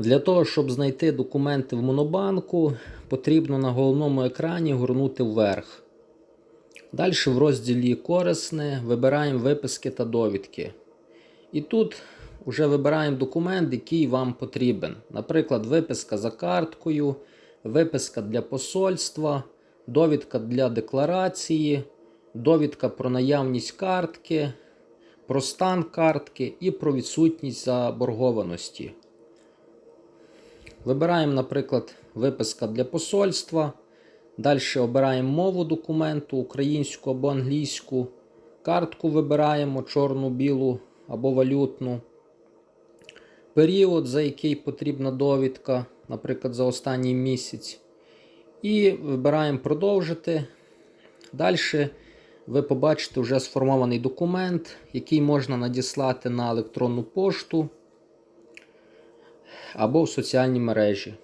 Для того, щоб знайти документи в Монобанку, потрібно на головному екрані горнути вверх. Далі в розділі Корисне вибираємо виписки та довідки. І тут вже вибираємо документ, який вам потрібен. Наприклад, виписка за карткою, виписка для посольства, довідка для декларації, довідка про наявність картки, про стан картки і про відсутність заборгованості. Вибираємо, наприклад, виписка для посольства. Далі обираємо мову документу, українську або англійську. Картку вибираємо чорну, білу або валютну. Період, за який потрібна довідка, наприклад, за останній місяць. І вибираємо продовжити. Далі ви побачите вже сформований документ, який можна надіслати на електронну пошту або в соціальні мережі.